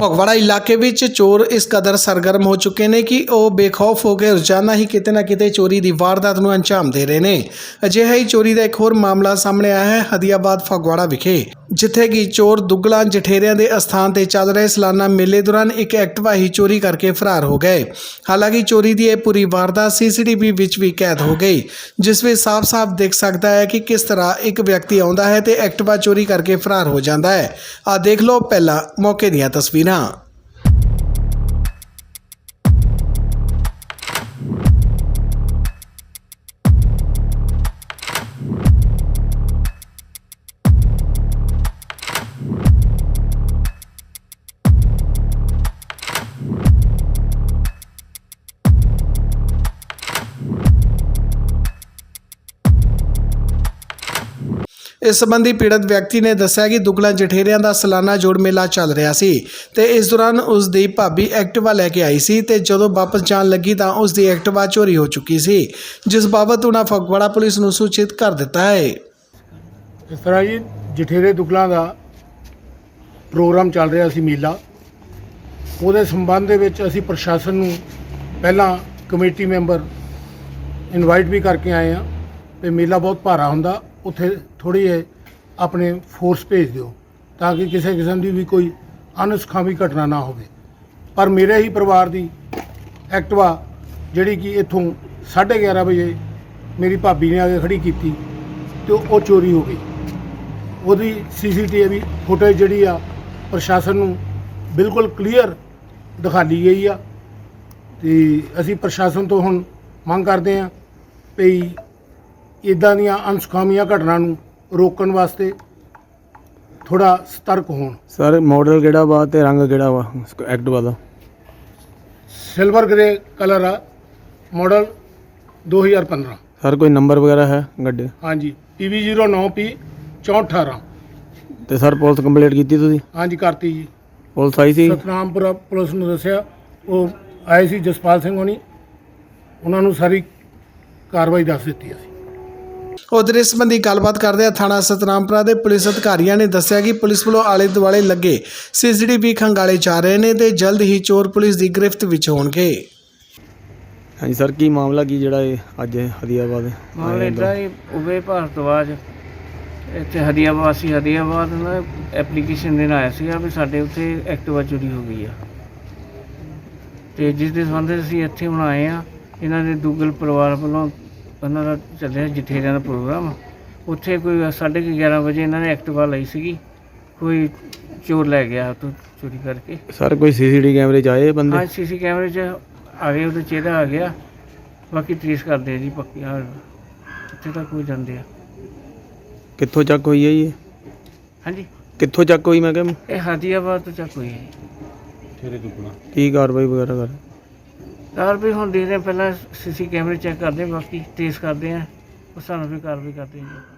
ਫਗਵਾੜਾ ਇਲਾਕੇ ਵਿੱਚ ਚੋਰ ਇਸ ਕਦਰ ਸਰਗਰਮ ਹੋ ਚੁੱਕੇ ਨੇ ਕਿ ਉਹ ਬੇਖੌਫ ਹੋ ਕੇ ਰੋਜ਼ਾਨਾ ਹੀ ਕਿਤੇ ਨਾ ਕਿਤੇ ਚੋਰੀ ਦੀ ਵਾਰਦਾਤ ਨੂੰ ਅੰਜਾਮ ਦੇ ਰਹੇ ਨੇ। ਅਜਿਹਾ ਹੀ ਚੋਰੀ ਦਾ ਇੱਕ ਹੋਰ ਮਾਮਲਾ ਸਾਹਮਣੇ ਆਇਆ ਹੈ, ਹਦੀਆਬਾਦ ਫਗਵਾੜਾ ਵਿਖੇ। ਜਿੱਥੇ ਕਿ ਚੋਰ ਦੁੱਗਲਾਂ ਜਠੇਰਿਆਂ ਦੇ ਅਸਥਾਨ ਤੇ ਚੱਲ ਰਹੇ ਸਾਲਾਨਾ ਮੇਲੇ ਦੌਰਾਨ ਇੱਕ ਐਕਟਿਵਾ ਹੀ ਚੋਰੀ ਕਰਕੇ ਫਰਾਰ ਹੋ ਗਏ। ਹਾਲਾਂਕਿ ਚੋਰੀ ਦੀ ਇਹ ਪੂਰੀ ਵਾਰਦਾਤ ਸੀਸੀਟੀਵੀ ਵਿੱਚ ਵੀ ਕੈਦ ਹੋ ਗਈ, ਜਿਸ ਵਿੱਚ ਸਾਫ਼-ਸਾਫ਼ ਦੇਖ ਸਕਦਾ ਹੈ ਕਿ ਕਿਸ ਤਰ੍ਹਾਂ ਇੱਕ ਵਿਅਕਤੀ ਆਉਂਦਾ ਹੈ ਤੇ ਐਕਟਿਵਾ ਚੋਰੀ ਕਰਕੇ ਫਰਾਰ ਹੋ ਜਾਂਦਾ ਹੈ। ਆ ਦੇਖ ਲਓ ਪਹਿਲਾਂ ਮੌਕੇ ਦੀਆਂ ਤਸਵੀਰਾਂ। ਇਸ ਸੰਬੰਧੀ ਪੀੜਤ ਵਿਅਕਤੀ ਨੇ ਦੱਸਿਆ ਕਿ ਦੁਗਲਾ ਜਠੇਰਿਆਂ ਦਾ ਸਾਲਾਨਾ ਜੋੜ ਮੇਲਾ ਚੱਲ ਰਿਹਾ ਸੀ ਤੇ ਇਸ ਦੌਰਾਨ ਉਸ ਦੀ ਭਾਬੀ ਐਕਟਿਵਾ ਲੈ ਕੇ ਆਈ ਸੀ ਤੇ ਜਦੋਂ ਵਾਪਸ ਜਾਣ ਲੱਗੀ ਤਾਂ ਉਸ ਦੀ ਐਕਟਿਵਾ ਚੋਰੀ ਹੋ ਚੁੱਕੀ ਸੀ, ਜਿਸ ਬਾਬਤ ਉਹਨਾਂ ਫਗਵਾੜਾ ਪੁਲਿਸ ਨੂੰ ਸੂਚਿਤ ਕਰ ਦਿੱਤਾ ਹੈ। ਇਸ ਤਰ੍ਹਾਂ ਜੀ, ਜਠੇਰੇ ਦੁਗਲਾਂ ਦਾ ਪ੍ਰੋਗਰਾਮ ਚੱਲ ਰਿਹਾ ਸੀ ਮੇਲਾ। ਉਹਦੇ ਸੰਬੰਧ ਦੇ ਵਿੱਚ ਅਸੀਂ ਪ੍ਰਸ਼ਾਸਨ ਨੂੰ ਪਹਿਲਾਂ ਕਮੇਟੀ ਮੈਂਬਰ ਇਨਵਾਈਟ ਵੀ ਕਰਕੇ ਆਏ ਆ ਤੇ ਮੇਲਾ ਬਹੁਤ ਭਾਰਾ ਹੁੰਦਾ। ਉੱਥੇ ਥੋੜੀ ਜਿਹੀ ਆਪਣੇ ਫੋਰਸ ਭੇਜ ਦਿਓ ਤਾਂ ਕਿ ਕਿਸੇ ਕਿਸਮ ਦੀ ਵੀ ਕੋਈ ਅਨਸਖਾਵੀ ਘਟਨਾ ਨਾ ਹੋਵੇ। ਪਰ ਮੇਰੇ ਹੀ ਪਰਿਵਾਰ ਦੀ ਐਕਟਵਾ ਜਿਹੜੀ ਕਿ ਇੱਥੋਂ 11:30 ਵਜੇ ਮੇਰੀ ਭਾਬੀ ਨੇ ਆ ਕੇ ਖੜੀ ਕੀਤੀ ਤੇ ਉਹ ਚੋਰੀ ਹੋ ਗਈ। ਉਹਦੀ ਸੀਸੀਟੀਵੀ ਫੁਟੇਜ ਜਿਹੜੀ ਆ ਪ੍ਰਸ਼ਾਸਨ ਨੂੰ ਬਿਲਕੁਲ ਕਲੀਅਰ ਦਿਖਾਲੀ ਗਈ ਆ। ਤੇ ਅਸੀਂ ਪ੍ਰਸ਼ਾਸਨ ਤੋਂ ਹੁਣ ਮੰਗ ਕਰਦੇ ਆ ਵੀ ਇਦਾਂ ਦੀਆਂ ਅਨਸੁਖਾਵੀਆਂ ਘਟਨਾ ਨੂੰ ਰੋਕਣ ਵਾਸਤੇ ਥੋੜਾ ਸਤਰਕ ਹੋਣ। ਸਰ ਮਾਡਲ ਕਿਹੜਾ ਵਾ ਤੇ ਰੰਗ ਕਿਹੜਾ ਵਾ? ਐਕਟਿਵਾ ਦਾ ਸਿਲਵਰ ਗ੍ਰੇ ਕਲਰ ਆ ਮਾਡਲ 2015 ਸਰ ਕੋਈ ਨੰਬਰ ਵਗੈਰਾ ਹੈ ਗੱਡੀ ਹਾਂਜੀ PV09P 6418 ਤੇ ਸਰ ਪੁਲਿਸ ਕੰਪਲੀਟ ਕੀਤੀ ਤੁਸੀਂ? ਹਾਂਜੀ ਕਰਤੀ ਜੀ। ਪੁਲਿਸ ਆਈ ਸੀ? ਸਤਨਾਮਪੁਰ ਪੁਲਿਸ ਨੂੰ ਦੱਸਿਆ ਉਹ ਆਏ ਸੀ ਜਸਪਾਲ ਸਿੰਘ ਹੋਣੀ। ਉਹਨਾਂ ਨੂੰ ਸਾਰੀ ਕਾਰਵਾਈ ਦੱਸ ਦਿੱਤੀ ਅਸੀਂ। ਉਧਰ ਇਸ ਸੰਬੰਧੀ ਗੱਲਬਾਤ ਕਰਦਿਆਂ ਥਾਣਾ ਸਤਨਾਮਪੁਰਾ ਦੇ ਪੁਲਿਸ ਅਧਿਕਾਰੀਆਂ ਨੇ ਦੱਸਿਆ ਕਿ ਪੁਲਿਸ ਵੱਲੋਂ ਆਲੇ ਦੁਆਲੇ ਲੱਗੇ ਸੀਸੀਟੀਵੀ ਖੰਗਾਲੇ ਜਾ ਰਹੇ ਨੇ ਤੇ ਜਲਦ ਹੀ ਚੋਰ ਪੁਲਿਸ ਦੀ ਗ੍ਰਿਫਤ ਵਿੱਚ ਹੋਣਗੇ। ਹਾਂਜੀ ਸਰ ਕੀ ਮਾਮਲਾ ਕੀ ਜਿਹੜਾ ਇਹ ਅੱਜ ਹਦੀਆਬਾਦ ਮਾਮਲੇ ਹੀ ਉਵੇ ਭਾਰਤਵਾਜ ਇੱਥੇ ਹਰੀਆਬਾਦ ਸੀ ਹਰੀਆਬਾਦ ਨਾ ਐਪਲੀਕੇਸ਼ਨ ਦੇਣ ਆਇਆ ਸੀਗਾ ਵੀ ਸਾਡੇ ਉੱਥੇ ਐਕਟਿਵਾ ਚੋਰੀ ਹੋ ਗਈ ਆ। ਤੇ ਜਿਸ ਦੇ ਸੰਬੰਧ ਵਿੱਚ ਅਸੀਂ ਇੱਥੇ ਹੁਣ ਆਏ ਆ ਇਹਨਾਂ ਦੇ ਦੂਗਲ ਪਰਿਵਾਰ ਵੱਲੋਂ ਉਹਨਾਂ ਦਾ ਚੱਲਿਆ ਜਠੇਰਿਆਂ ਦਾ ਪ੍ਰੋਗਰਾਮ। ਉੱਥੇ ਕੋਈ 11:30 ਵਜੇ ਇਹਨਾਂ ਨੇ ਐਕਟਿਵਾ ਲਈ ਸੀਗੀ। ਕੋਈ ਚੋਰ ਲੈ ਗਿਆ ਉੱਥੋਂ ਚੋਰੀ ਕਰਕੇ। ਸਰ ਕੋਈ ਸੀਸੀਟੀ ਕੈਮਰੇ ਚ ਆਏ ਇਹ ਬੰਦੇ? ਹਾਂ ਸੀਸੀ ਕੈਮਰੇ 'ਚ ਆ ਗਏ ਉਹਦਾ ਚਿਹਰਾ ਆ ਗਿਆ। ਬਾਕੀ ਟ੍ਰੇਸ ਕਰਦੇ ਆ ਜੀ ਪੱਕੀ ਹਾਂ ਕਿੱਥੇ ਤੱਕ ਹੋ ਜਾਂਦੇ ਆ। ਕਿੱਥੋਂ ਚੱਕ ਹੋਈ ਹੈ ਜੀ ਇਹ? ਹਾਂਜੀ। ਕਿੱਥੋਂ ਚੱਕ ਹੋਈ ਮੈਂ ਕਿਹਾ? ਇਹ ਹਾਦੀਆਬਾਦ ਤੋਂ ਚੱਕ ਹੋਈ ਹੈ ਕੀ ਕਾਰਵਾਈ ਵਗੈਰਾ ਕਰ ਕਾਰਵਾਈ ਵੀ ਹੁਣ ਦੇਖਦੇ ਹਾਂ ਪਹਿਲਾਂ ਸੀਸੀ ਕੈਮਰੇ ਚੈੱਕ ਕਰਦੇ ਹਾਂ, ਬਾਕੀ ਟ੍ਰੇਸ ਕਰਦੇ ਹਾਂ ਉਸ ਸਾਨੂੰ ਵੀ ਕਾਰਵਾਈ ਕਰਦੇ ਹਾਂ ਜੀ।